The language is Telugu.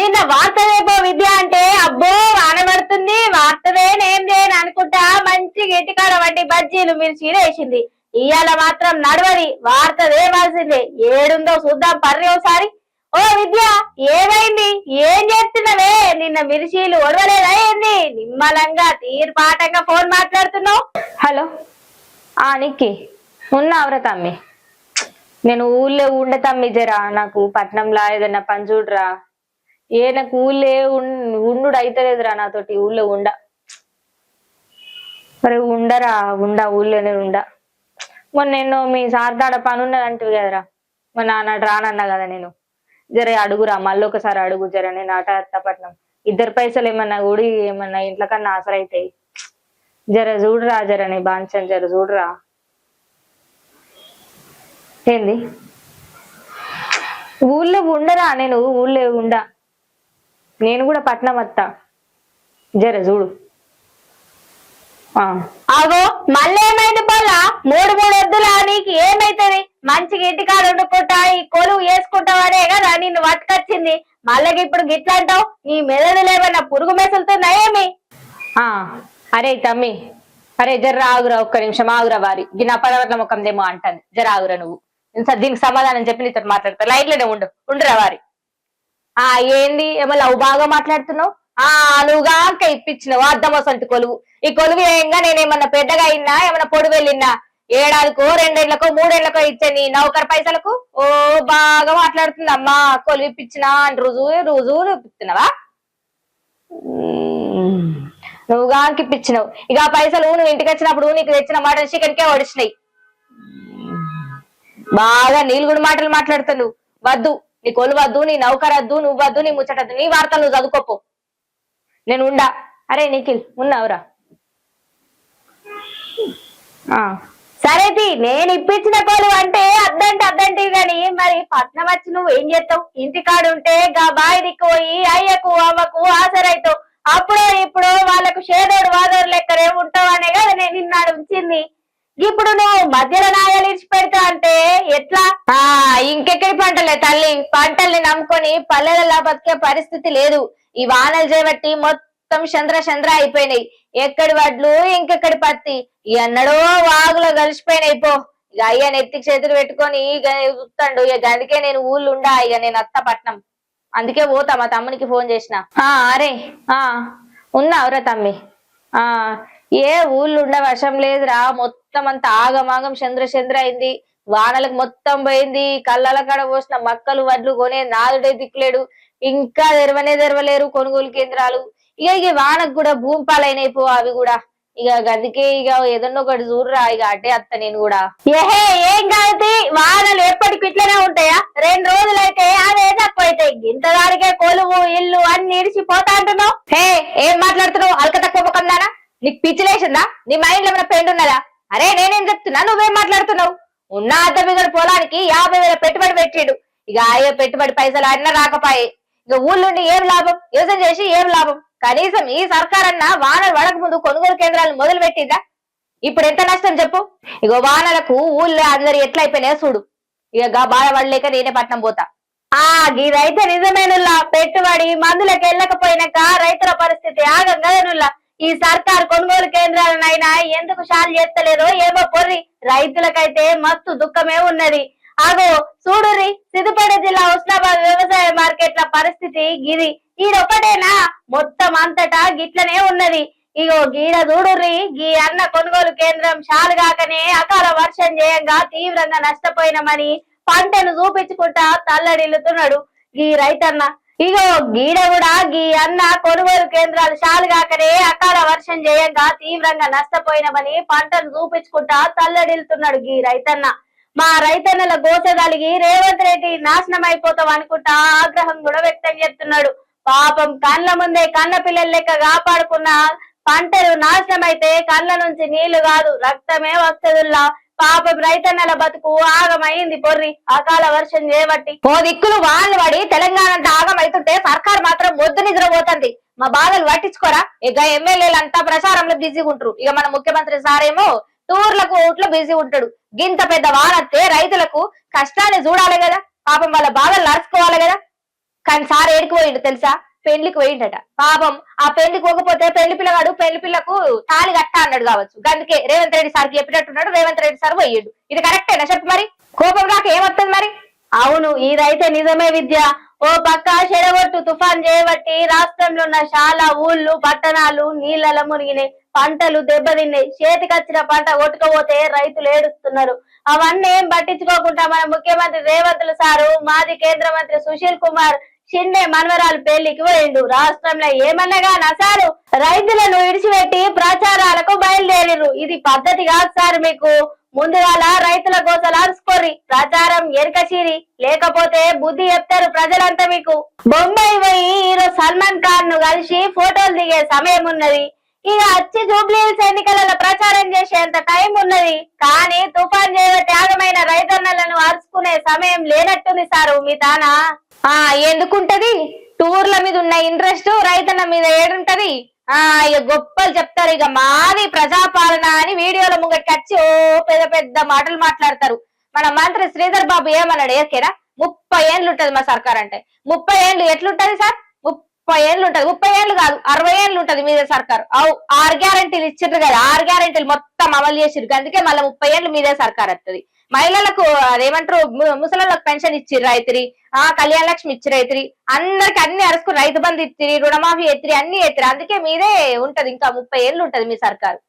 నిన్న వార్త రేపో విద్య అంటే అబ్బో వాన వార్తవే వార్తదేనేం చేయను అనుకుంటా మంచి గిటికాడ వంటి బజ్జీలు మీరు చీరేసింది. ఇవాళ మాత్రం నడవది వార్త దేవాల్సిందే ఏడుందో చూద్దాం పర్రి ఒకసారి ఓ విద్య ఏమైంది? ఏం చేస్తున్నవే? నిన్న మిర్చీలు ఒడవలేదా ఏంది? నిమ్మలంగా తీర్పాటంగా ఫోన్ మాట్లాడుతున్నావు. హలో. ఆ నిక్కి. ఉన్నావురా తమ్మి. నేను ఊళ్ళో ఉండతమ్మి జరా నాకు పట్నంలో ఏదన్నా పని చూడరా. ఏ నాకు ఊళ్ళే ఉండు ఉండుడు అయితలేదురా నాతోటి ఊళ్ళో ఉండ. మరి ఉండరా ఉండ ఊళ్ళోనే ఉండ. మొన్న నేను మీ సార్దాడ పని ఉన్నదంటివి కదరా. మా నాన్న రానన్నా కదా నేను. జర అడుగురా మళ్ళీ ఒకసారి అడుగు జర నేను ఆట అత్తపట్నం. ఇద్దరు పైసలు ఏమన్నా గుడి ఏమన్నా ఇంట్లో కన్నా ఆసరైతాయి. జర చూడరా జర నీ బాంచం జర చూడరా. ఏంది? ఊళ్ళో ఉండరా నేను ఊళ్ళో ఉండ. నేను కూడా పట్నం వస్తా జర చూడు. అగో మళ్ళీ ఏమైంది పొల్ల మూడు మూడు వద్దులా నీకు? ఏమైతది? మంచిగా ఇంటికాడ వండుకుంటా ఈ కొలువు వేసుకుంటావనే కదా నిన్ను పట్టుకొచ్చింది. మళ్ళీ ఇప్పుడు గిట్లా అంటావు? నీ మెదడులు ఏమన్నా పురుగు మెసులుతుందా ఏమి? అరే తమ్మి. అరే జర ఆగురా ఒక్క నిమిషం ఆగురా వారి. దీని అపరవర్ణ ముఖం దేమో అంటాను జర ఆగురా నువ్వు. దీనికి సమాధానం చెప్పి నీతో మాట్లాడతా. లైట్లోనే ఉండు. ఉండురా వారి. ఆ ఏంది? ఏమో లవ్ బాగా మాట్లాడుతున్నావు? ఆ నువ్వుగా అంక ఇప్పించినావు అద్దమోసంటి కొలువు. ఈ కొలువు ఏంగా? నేనేమన్నా పెద్దగా అయినా ఏమన్నా పొడి వెళ్ళినా ఏడాదికో రెండేళ్ళకో మూడేళ్ళకో ఇచ్చే నీ నౌకర్ పైసలకు? ఓ బాగా మాట్లాడుతుంది. అమ్మా కొలువు ఇప్పించినా అని రుజువు రుజువు ఇప్పిస్తున్నావా? మ్మ్. ఇప్పించినావు. ఇక ఆ పైసలు నువ్వు ఇంటికి వచ్చినప్పుడు నీకు తెచ్చిన మటన్ చికెన్కే ఒడిచినాయి వడిచినాయి బాగా కూడా మాటలు మాట్లాడుతున్నావు. వద్దు. నీ కొలువద్దు నీ నౌకరద్దు నువ్వద్దు నీ ముచ్చటద్దు నీ వార్తలు నువ్వు చదువుకోపో. నేను ఉండా. అరే నిఖిల్ ఉన్నావురా? ఆ, సరేది నేను ఇప్పించిన కొలువు అంటే అద్దంటే అద్దంటే గాని మరి పట్నం వచ్చి నువ్వు ఏం చేస్తావు? ఇంటికాడ ఉంటే గా బాయి దిక్కుపోయి అయ్యకు అమ్మకు ఆసరైతావు. అప్పుడో ఇప్పుడు వాళ్ళకు షేదోడు వాదోడు లెక్కనే ఉంటావు అనే కదా నేను నిన్నాడు ఉంచింది. ఇప్పుడు నువ్వు మధ్యలో నాయాలు ఇడిచి పెడతా అంటే ఎట్లా? ఆ ఇంకెక్కడి పంటలే తల్లి? పంటల్ని నమ్ముకొని పల్లెలలో బతికే పరిస్థితి లేదు. ఈ వానలు చేపట్టి మొత్తం చంద్ర చంద్ర అయిపోయినాయి. ఎక్కడి వడ్లు ఇంకెక్కడి పత్తి? ఎన్నడో వాగులో కలిసిపోయినాయి పో. ఇక అయ్యా నెత్తికి చేతులు పెట్టుకొని ఇక చూస్తాడు. ఇక అందుకే నేను ఊళ్ళు ఉండా ఇక నేను అత్త పట్నం అందుకే పోతా మా తమ్మునికి ఫోన్ చేసిన. ఆ అరే. ఆ ఉన్నావురా తమ్మి. ఆ ఏ ఊళ్ళు ఉండ వర్షం లేదురా మొత్తం అంతా ఆగమాగం చంద్ర చంద్ర అయింది. వానలకు మొత్తం పోయింది. కళ్ళల కాడ పోసిన మక్కలు వడ్లు కొనే నాదుడే దిక్కులేడు. ఇంకా తెరవనే తెరవలేరు కొనుగోలు కేంద్రాలు. ఇక ఇక వానకు కూడా భూమి పో అవి కూడా. ఇక గదికే ఇక ఏదన్నా ఒకటి చూడరా ఇక అంటే అత్త నేను కూడా. ఏహే ఏం కాదు వానలు ఎప్పటికి ఇట్లనే ఉంటాయా? రెండు రోజులైతే అదే తక్కువ అవుతాయి ఇంతదానికే కొలువు ఇల్లు అన్ని ఇడిచిపోతా అంటున్నావు? హే ఏం మాట్లాడుతున్నావు? అల్క నీకు పిచ్చిలేసిందా నీ మైండ్లో ఏమైనా పెండ్ ఉన్నదా? అరే నేనేం చెప్తున్నా? నువ్వేం మాట్లాడుతున్నావు? ఉన్న అద్దె పొలానికి యాభై వేల పెట్టుబడి పెట్టిండు. ఇక ఆయే పెట్టుబడి పైసలు అన్న రాకపాయే. ఇక ఊళ్ళుండి ఏం లాభం? యోజన చేసి ఏం లాభం? కనీసం ఈ సర్కారన్న వానలు వడక ముందు కొనుగోలు కేంద్రాలు మొదలు పెట్టిందా? ఇప్పుడు ఎంత నష్టం చెప్పు? ఇగో వానలకు ఊళ్ళో అందరు ఎట్లా అయిపోయినాయో చూడు. ఇక గా పడలేక నేనే పట్నం పోతా. ఆ గిదైతే నిజమేనుల్లా. పెట్టుబడి మందులకు వెళ్ళకపోయినాక రైతుల పరిస్థితి ఆగం కదనుల్లా. ఈ సర్కార్ కొనుగోలు కేంద్రాలనైనా ఎందుకు షాల్ చేస్తలేదో ఏమో పొర్రి. రైతులకైతే మస్తు దుఃఖమే ఉన్నది. ఆగో చూడురి సిద్దిపేట జిల్లా హుస్నాబాద్ వ్యవసాయ మార్కెట్ల పరిస్థితి గిది. ఈడొక్కటేనా? మొత్తం అంతటా గిట్లనే ఉన్నది. ఇగో గీడ చూడుర్రి గీ అన్న కొనుగోలు కేంద్రం షాలు కాకనే అకాల వర్షం చేయంగా తీవ్రంగా నష్టపోయినమని పంటను చూపించుకుంటా తల్లడిల్లుతున్నాడు. గీ రైతన్న ఇగో గీడ కూడా గీ అన్న కొనుగోలు కేంద్రాలు షాలు కాకనే అకాల వర్షం చేయంగా తీవ్రంగా నష్టపోయినమని పంటను చూపించుకుంటా తల్లడిల్లుతున్నాడు గీ రైతన్న. మా రైతన్నల గోసెదలిగి రేవంత్ రెడ్డి నాశనం అయిపోతాం అనుకుంటా ఆగ్రహం కూడా వ్యక్తం చేస్తున్నాడు. పాపం కళ్ళ ముందే కన్న పిల్లల లెక్క కాపాడుకున్న పంటలు నాశనం అయితే కళ్ళ నుంచి నీళ్ళు కాదు రక్తమే వస్తదుల్లా. పాపం రైతన్నల బతుకు ఆగమైంది పొర్రి. అకాల వర్షం చేయబట్టి ఓ దిక్కులు వాళ్ళు పడి తెలంగాణ పొద్దు నిద్ర పోతుంది. మా బాధలు పట్టించుకోరా? ఇక ఎమ్మెల్యేలు అంతా ప్రచారంలో బిజీగా ఉంటారు. ఇక మన ముఖ్యమంత్రి సారేమో టూర్లకు ఓట్లో బిజీ ఉంటాడు. గింత పెద్ద వానత్తే రైతులకు కష్టాన్ని చూడాలి కదా. పాపం వాళ్ళ బాధలు నడుచుకోవాలి కదా. కానీ సార్ ఏడికి పోయిండు తెలుసా? పెళ్ళికి పోయిండట. పాపం ఆ పెళ్ళికి పోకపోతే పెళ్ళి పిల్లగాడు పెళ్ళి పిల్లకు తాళి కట్ట అన్నాడు కావచ్చు. అందుకే రేవంత్ రెడ్డి సార్కి చెప్పినట్టున్నాడు రేవంత్ రెడ్డి సార్ పోయిండు. ఇది కరెక్టేనా చెప్పు మరి? కోపం రాక ఏమొస్తుంది మరి? అవును ఇదైతే నిజమే విద్య. ఓ పక్క చెడగొట్టు తుఫాన్ చేయబట్టి రాష్ట్రంలో ఉన్న చాలా ఊళ్ళు పట్టణాలు నీళ్ళలో మునిగినాయి. పంటలు దెబ్బతిన్నాయి. చేతికొచ్చిన పంట కొట్టుకపోతే రైతులు ఏడుస్తున్నారు. అవన్నీ ఏం పట్టించుకోకుండా మన ముఖ్యమంత్రి రేవంత్ సారు మాజీ కేంద్ర మంత్రి సుశీల్ కుమార్ షిండే మనవరాలు పెళ్ళికి పోయిండు. రాష్ట్రంలో ఏమన్నగా నసారు రైతులను విడిచిపెట్టి ప్రచారాలకు బయలుదేరిరు ఇది పద్ధతి కాదు సార్ మీకు. ముందుగాల రైతుల కోసం అరుచుకోర్రి ప్రచారం ఎరకచీరి. లేకపోతే బుద్ధి చెప్తారు ప్రజలంతా మీకు. బొంబాయి పోయి హీరో సల్మాన్ ఖాన్ను కలిసి ఫోటోలు దిగే సమయం ఉన్నది. ఇక వచ్చి జూబ్లీహిల్స్ ఎన్నికలలో ప్రచారం చేసేంత టైం ఉన్నది. కానీ తుఫాన్ చేయబట్టి త్యాగమైన రైతన్నలను అరుచుకునే సమయం లేనట్టుంది సారు మీ తానా? ఆ ఎందుకుంటది? టూర్ల మీద ఉన్న ఇంట్రెస్ట్ రైతన్న మీద ఏడుంటది? ఆ ఇక గొప్పలు చెప్తారు ఇక మాది ప్రజాపాలన అని వీడియోల ముంగటికి వచ్చి ఓ పెద్ద పెద్ద మాటలు మాట్లాడతారు. మన మంత్రి శ్రీధర్ బాబు ఏమన్నాడు ఏకేనా? ముప్పై ఏండ్లు ఉంటది మా సర్కార్ అంటే. ముప్పై ఏండ్లు ఎట్లుంటది సార్? ముప్పై ఏళ్ళు ఉంటది. ముప్పై ఏళ్ళు కాదు అరవై ఏళ్ళు ఉంటది మీదే సర్కారు. అవు ఆరు గ్యారెంటీలు ఇచ్చిండ్రు కదా ఆరు గ్యారెంటీలు మొత్తం అమలు చేసిరు అందుకే మళ్ళీ ముప్పై ఏళ్ళు మీదే సర్కారు వస్తుంది మహిళలకు అదేమంటారు ము- పెన్షన్ ఇచ్చిర్రు రైతురి ఆ కళ్యాణ లక్ష్మి ఇచ్చి రైతురి అందరికి అన్ని అరుసుకుని రైతు బంధు ఇచ్చిరి రుణమాఫీ ఎత్తిరి అన్ని ఎత్తిరి అందుకే మీదే ఉంటది ఇంకా ముప్పై ఏళ్ళు ఉంటది మీ సర్కారు.